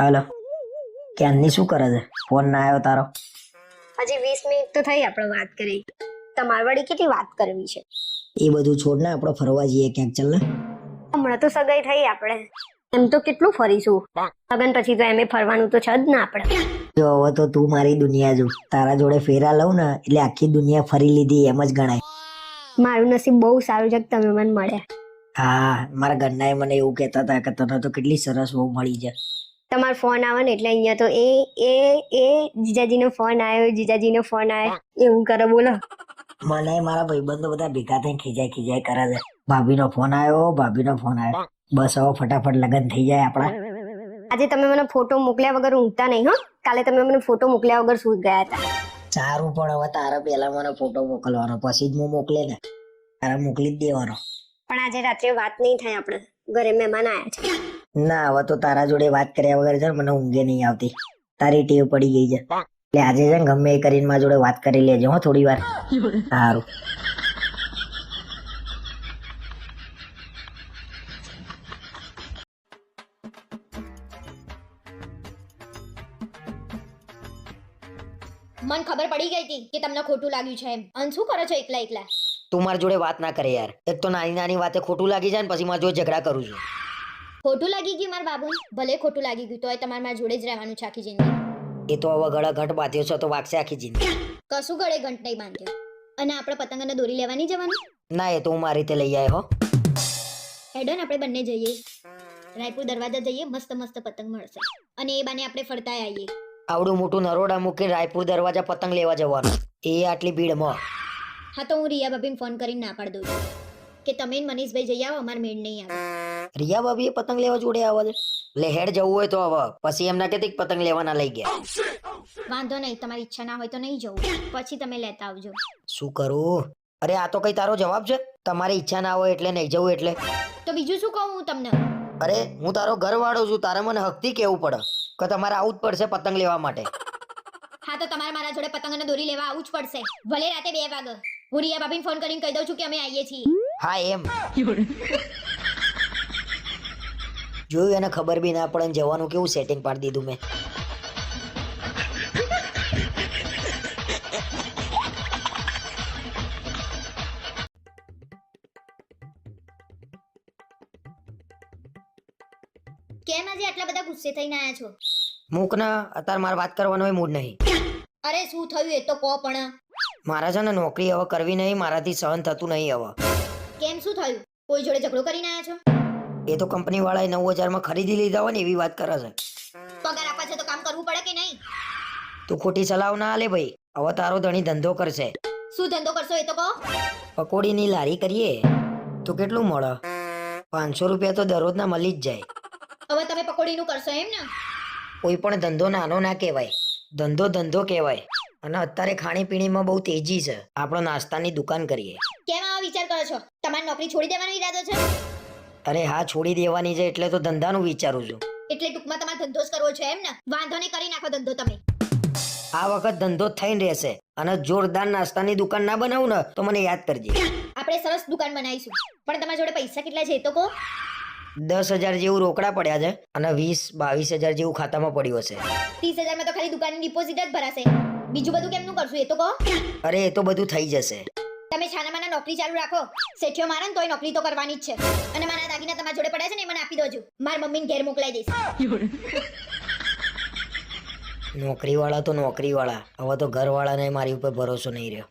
હાલો. ક્યાંની શું કરે છે? ફોન ના આવ્યો તારો. હજી વીસ મિનિટ તો થઈ આપણે વાત કરી. તમારી વળી કેટલી વાત કરવી છે? એ બધું છોડ ને આપણે ફરવા જઈએ ક્યાંક ચાલ ને. હમણાં તો સગાઈ થઈ આપણે. એમ તો કેટલું ફરીશું? લગન પછી તો એમે ફરવાનું તો છે જ ને આપણે. જો હવે તો તું મારી દુનિયા જો. તારા જોડે ફેરા લઉં ને એટલે આખી દુનિયા ફરી લીધી એમ જ ગણાય. મારું નસીબ બહુ સારું છે કે તમે મને મળ્યા. હા મારા ઘરનાએ મને એવું કહેતા હતા કે તને તો કેટલી સરસ બહુ મળી છે. તમારો ફોન આવે ને એટલે અહીંયા તો એ એ એ જીજાજીનો ફોન આવ્યો જીજાજીનો ફોન આવ્યો. એવું કરે બોલો. મને મારા ભાઈબંધો બધા ભેગા થઈને ખીજાય ખીજાય કરે છે. ભાભીનો ફોન આવ્યો ભાભીનો ફોન આવ્યો. બસ હવે ફટાફટ લગ્ન થઈ જાય આપણા. આજે તમે મને ફોટો મોકલ્યા વગર ઊંઘતા નહીં હો. કાલે તમે મને ફોટો મોકલ્યા વગર સૂઈ ગયા હતા. સારું પણ હવે તારે પહેલા મને ફોટો મોકલવાનો પછી જ હું મોકલે ને. તારે મોકલી જ દેવાનો. પણ આજે રાત્રે વાત નહીં થાય આપણે. ઘરે મહેમાન આવ્યા છે. ના હવે તો તારા જોડે વાત કર્યા વગર છે મને ઊંઘે નહીં આવતી. તારી ટેવ પડી ગઈ છે. એટલે આજે છે ને ગમે એ કરીને મારા જોડે વાત કરી લેજો હો થોડી વાર. સારું. મન ખબર પડી ગઈ હતી કે તમને ખોટું લાગ્યું છે એમ. અને શું કરો છો એકલા એકલા? તું મારી જોડે વાત ના કરે યાર. એક તો નાની નાની વાતે ખોટું લાગી જાય ને પછી મારા જોડે ઝઘડા કરું છું. ખોટું લાગી ગયું મારા બાબુ ભલે ખોટું લાગી ગયું તોય તમારે મારા જોડે જ રહેવાનું છે આખી જિંદગી. એ તો હવે ગળા ઘંટ બાંધ્યો છે તો વાગશે આખી જિંદગી. કશું ગળે ઘંટ નહીં બાંધ્યો. અને આપણે પતંગને દોરી લેવાની જવાનું? ના એ તો હું મારી રીતે લઈ આવ્યો હેડન આપણે બંને જઈએ. રાયપુર દરવાજા જઈએ મસ્ત મસ્ત પતંગ મળશે. અને એ બાને આપણે ફરતા આવીએ. આવડું મોટું નરોડા મૂકી રાયપુર દરવાજા પતંગ લેવા જવાનું. એ આટલી ભીડમાં. હા તો હું રિયા બાબીને ફોન કરીને ના પાડી દઉં કે તમે મનીષભાઈ જઈ આવો અમારે મેળ નહીં આવે. રિયા ભાભી પતંગ લેવા જોડે આવે છે? લે હેડ જવું હોય તો હવે. પછી એમના કેતી પતંગ લેવાના લઈ ગયા. વાંધો નહીં તમારી ઈચ્છા ના હોય તો નહીં જવું. પછી તમે લેતા આવજો. શું કરું? અરે આ તો કઈ તારો જવાબ છે? તમારી ઈચ્છા ના હોય એટલે નહીં જવું એટલે. તો બીજું શું કહું હું તમને? અરે હું તારો ઘરવાળો છું. તારે મને હકથી કેવું પડે? કે તમારે આવું જ પડશે પતંગ લેવા માટે. હા તો તમારે મારા જોડે પતંગ અને દોરી લેવા આવું જ પડશે. ભલે રાતે બે વાગે. હું રિયા ભાભીને ફોન કરીને કહી દઉં છું કે અમે આવીએ છીએ. હા એમ. જોયું એને ખબર બી ના પડે જવાનું કેવું સેટિંગ પાડી દીધું મેં. કેમ આજે આટલા બધા ગુસ્સે થઈને આયા છો? મૂક ના અત્યારે મારે વાત કરવાનો હોય મૂડ નહીં. અરે શું થયું એ તો કહો પણ. મારા છે ને નોકરી હવે કરવી નહીં મારાથી સહન થતું નહીં હવે. કેમ શું થયું? કોઈ જોડે ઝઘડો કરીને આયા છો? એ તો કંપની વાળાએ નવ હજારમાં ખરીદી લીધા હોય ને એવી વાત કરે છે. પગાર આપે છે તો કામ કરવું પડે કે નહીં? તું ખોટી સલાહ ના આલે ભાઈ. હવે તારો ધણી ધંધો કરશે. શું ધંધો કરશો એ તો કહો? પકોડીની લારી કરીએ. તો કેટલું મળે? પાંચસો રૂપિયા તો દરરોજના મળી જ જાય. હવે તમે પકોડીનું કરશો એમ ને? કોઈ પણ ધંધો નાનો ના કહેવાય. ધંધો ધંધો કહેવાય. અને અત્યારે ખાણીપીણીમાં બહુ તેજી છે. આપણો નાસ્તાની દુકાન કરીએ. કેમ આવા વિચાર કરો છો? તમારી નોકરી છોડી દેવાનો ઈરાદો છે? અરે હા છોડી દેવાની છે એટલે તો ધંધાનું વિચારું છું. એટલે ટૂંકમાં તમારે ધંધો જ કરવો છે એમ ને? વાંધો નહીં કરી નાખો ધંધો તમે. આ વખત ધંધો થઈને રહેશે અને જોરદાર નાસ્તાની દુકાન ના બનાવું ને તો મને યાદ કરજે. આપણે સરસ દુકાન બનાવીશું. પણ તમારા જોડે પૈસા કેટલા છે એ તો કહો. દસ હજાર જેવું રોકડા પડ્યા છે અને વીસ બાવીસ હજાર જેવું ખાતામાં પડ્યું હશે. ત્રીસ હજારમાં તો ખાલી દુકાનની ડિપોઝિટ જ ભરાશે. બીજું બધું કેમનું કરશું એ તો કહો. અરે એ તો બધું થઈ જશે. તમે છાનામાના નોકરી ચાલુ રાખો. શેઠિયો મારે ને તોય નોકરી તો કરવાની જ છે. અને મારા દાગીના તમારા જોડે પડ્યા છે ને એ મને આપી દોજો મારા મમ્મીને ઘેર મોકલાઈ દઈશ. નોકરીવાળા તો નોકરીવાળા. હવે તો ઘરવાળાને મારી ઉપર ભરોસો નહીં રહ્યો.